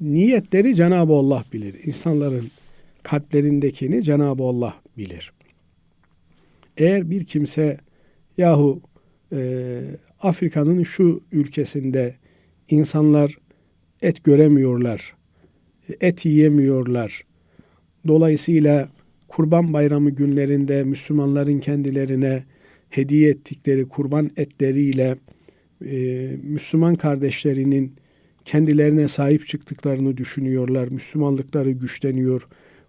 niyetleri Cenab-ı Allah bilir. İnsanların kalplerindekini Cenab-ı Allah bilir. Eğer bir kimse yahu e, Afrika'nın şu ülkesinde insanlar et göremiyorlar, et yiyemiyorlar. Dolayısıyla Kurban Bayramı günlerinde Müslümanların kendilerine hediye ettikleri kurban etleriyle e, Müslüman kardeşlerinin kendilerine sahip çıktıklarını düşünüyorlar. Müslümanlıkları güçleniyor.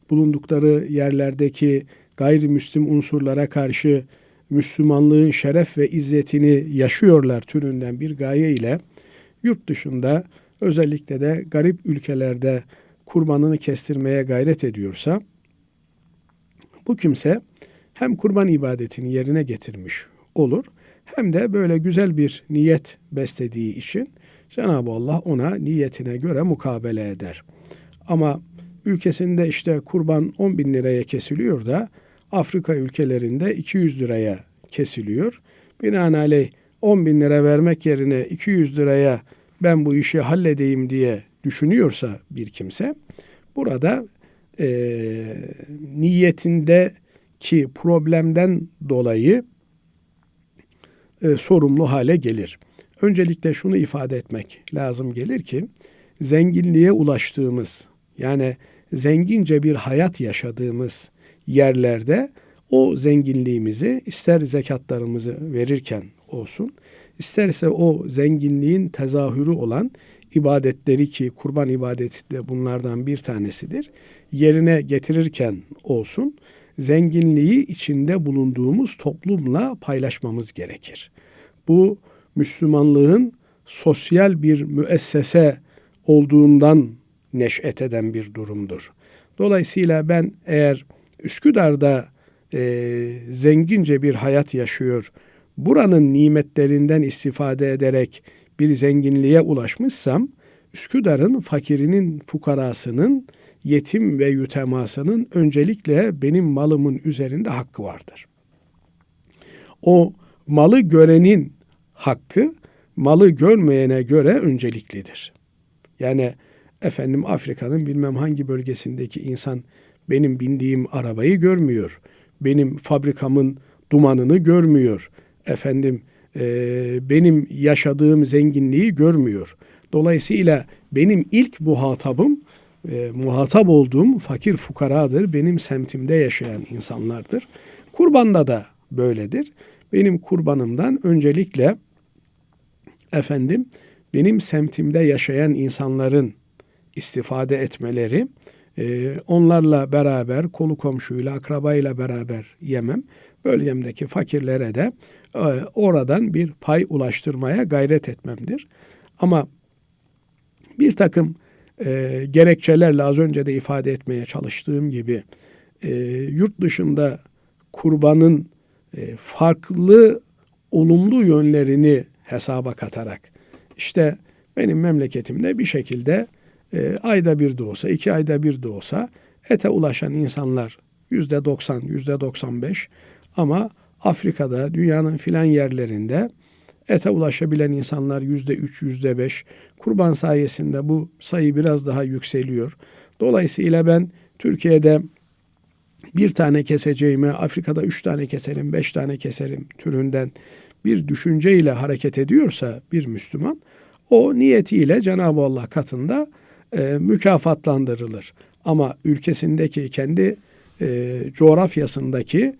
Bulundukları yerlerdeki gayrimüslim unsurlara karşı Müslümanlığın şeref ve izzetini yaşıyorlar türünden bir gaye ile yurt dışında özellikle de garip ülkelerde kurbanını kestirmeye gayret ediyorsa bu kimse hem kurban ibadetini yerine getirmiş olur hem de böyle güzel bir niyet beslediği için Cenab-ı Allah ona niyetine göre mukabele eder. Ama ülkesinde işte kurban 10 bin liraya kesiliyor da Afrika ülkelerinde 200 liraya kesiliyor. Binaenaleyh 10 bin lira vermek yerine 200 liraya ben bu işi halledeyim diye düşünüyorsa bir kimse burada e, niyetindeki problemden dolayı e, sorumlu hale gelir. Öncelikle şunu ifade etmek lazım gelir ki zenginliğe ulaştığımız yani zengince bir hayat yaşadığımız yerlerde o zenginliğimizi ister zekatlarımızı verirken olsun, isterse o zenginliğin tezahürü olan ibadetleri ki kurban ibadeti de bunlardan bir tanesidir. Yerine getirirken olsun zenginliği içinde bulunduğumuz toplumla paylaşmamız gerekir. Bu Müslümanlığın sosyal bir müessese olduğundan neş'et eden bir durumdur. Dolayısıyla ben eğer Üsküdar'da e, zengince bir hayat yaşıyor, buranın nimetlerinden istifade ederek bir zenginliğe ulaşmışsam, Üsküdar'ın fakirinin, fukarasının, yetim ve yütemasının öncelikle benim malımın üzerinde hakkı vardır. O malı görenin hakkı malı görmeyene göre önceliklidir. Yani efendim Afrika'nın bilmem hangi bölgesindeki insan benim bindiğim arabayı görmüyor. Benim fabrikamın dumanını görmüyor. Efendim e, benim yaşadığım zenginliği görmüyor. Dolayısıyla benim ilk muhatabım e, muhatap olduğum fakir fukaradır. Benim semtimde yaşayan insanlardır. Kurbanda da böyledir. Benim kurbanımdan öncelikle efendim benim semtimde yaşayan insanların istifade etmeleri, e, onlarla beraber, kolu komşuyla, akrabayla beraber yemem, bölgemdeki fakirlere de e, oradan bir pay ulaştırmaya gayret etmemdir. Ama bir takım e, gerekçelerle az önce de ifade etmeye çalıştığım gibi e, yurt dışında kurbanın e, farklı olumlu yönlerini hesaba katarak işte benim memleketimde bir şekilde e, ayda bir de olsa, iki ayda bir de olsa ete ulaşan insanlar yüzde doksan, yüzde doksan beş ama Afrika'da, dünyanın filan yerlerinde ete ulaşabilen insanlar yüzde üç, yüzde beş. Kurban sayesinde bu sayı biraz daha yükseliyor. Dolayısıyla ben Türkiye'de bir tane keseceğime Afrika'da üç tane keserim, beş tane keserim türünden bir düşünceyle hareket ediyorsa bir Müslüman o niyetiyle Cenab-ı Allah katında e, mükafatlandırılır. Ama ülkesindeki kendi e, coğrafyasındaki e,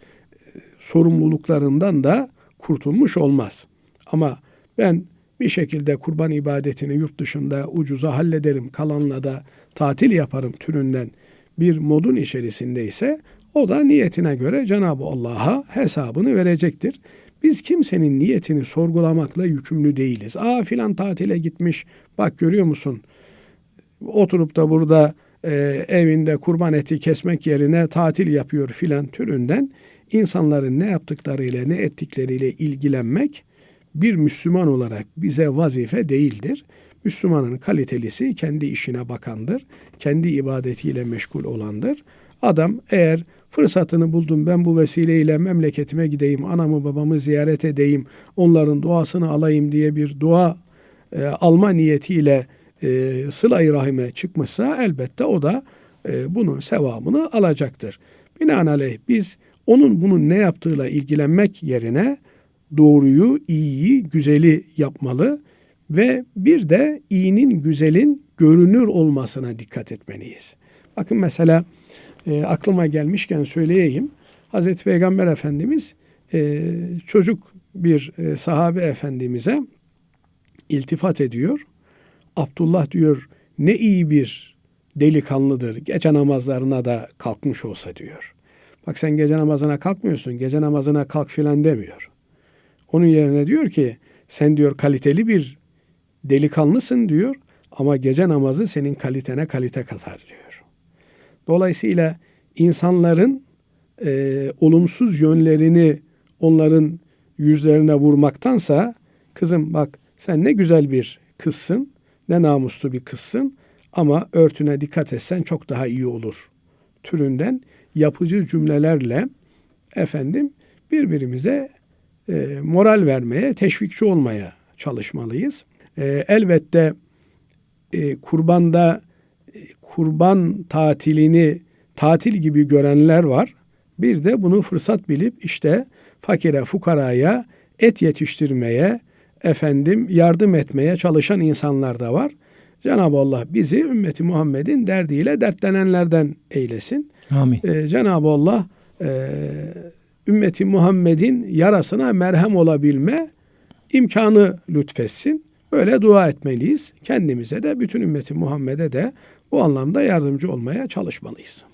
sorumluluklarından da kurtulmuş olmaz. Ama ben bir şekilde kurban ibadetini yurt dışında ucuza hallederim, kalanla da tatil yaparım türünden bir modun içerisindeyse o da niyetine göre Cenab-ı Allah'a hesabını verecektir. Biz kimsenin niyetini sorgulamakla yükümlü değiliz. Aa filan tatile gitmiş. Bak görüyor musun? Oturup da burada e, evinde kurban eti kesmek yerine tatil yapıyor filan türünden insanların ne yaptıklarıyla ne ettikleriyle ilgilenmek bir Müslüman olarak bize vazife değildir. Müslümanın kalitelisi kendi işine bakandır. Kendi ibadetiyle meşgul olandır. Adam eğer fırsatını buldum ben bu vesileyle memleketime gideyim, anamı babamı ziyaret edeyim, onların duasını alayım diye bir dua e, alma niyetiyle e, sıla-i rahime çıkmışsa elbette o da e, bunun sevabını alacaktır. Binaenaleyh biz onun bunun ne yaptığıyla ilgilenmek yerine doğruyu, iyiyi, güzeli yapmalı ve bir de iyinin, güzelin görünür olmasına dikkat etmeliyiz. Bakın mesela e, aklıma gelmişken söyleyeyim. Hazreti Peygamber Efendimiz e, çocuk bir e, sahabe efendimize iltifat ediyor. Abdullah diyor ne iyi bir delikanlıdır. Gece namazlarına da kalkmış olsa diyor. Bak sen gece namazına kalkmıyorsun. Gece namazına kalk filan demiyor. Onun yerine diyor ki sen diyor kaliteli bir delikanlısın diyor ama gece namazı senin kalitene kalite katar diyor. Dolayısıyla insanların e, olumsuz yönlerini onların yüzlerine vurmaktansa kızım bak sen ne güzel bir kızsın, ne namuslu bir kızsın ama örtüne dikkat etsen çok daha iyi olur türünden yapıcı cümlelerle efendim birbirimize e, moral vermeye, teşvikçi olmaya çalışmalıyız. E, elbette e, kurbanda kurban tatilini tatil gibi görenler var. Bir de bunu fırsat bilip işte fakire, fukaraya et yetiştirmeye, efendim yardım etmeye çalışan insanlar da var. Cenab-ı Allah bizi ümmeti Muhammed'in derdiyle dertlenenlerden eylesin. Amin. Ee, Cenab-ı Allah e, ümmeti Muhammed'in yarasına merhem olabilme imkanı lütfetsin. Böyle dua etmeliyiz. Kendimize de bütün ümmeti Muhammed'e de bu anlamda yardımcı olmaya çalışmalıyız.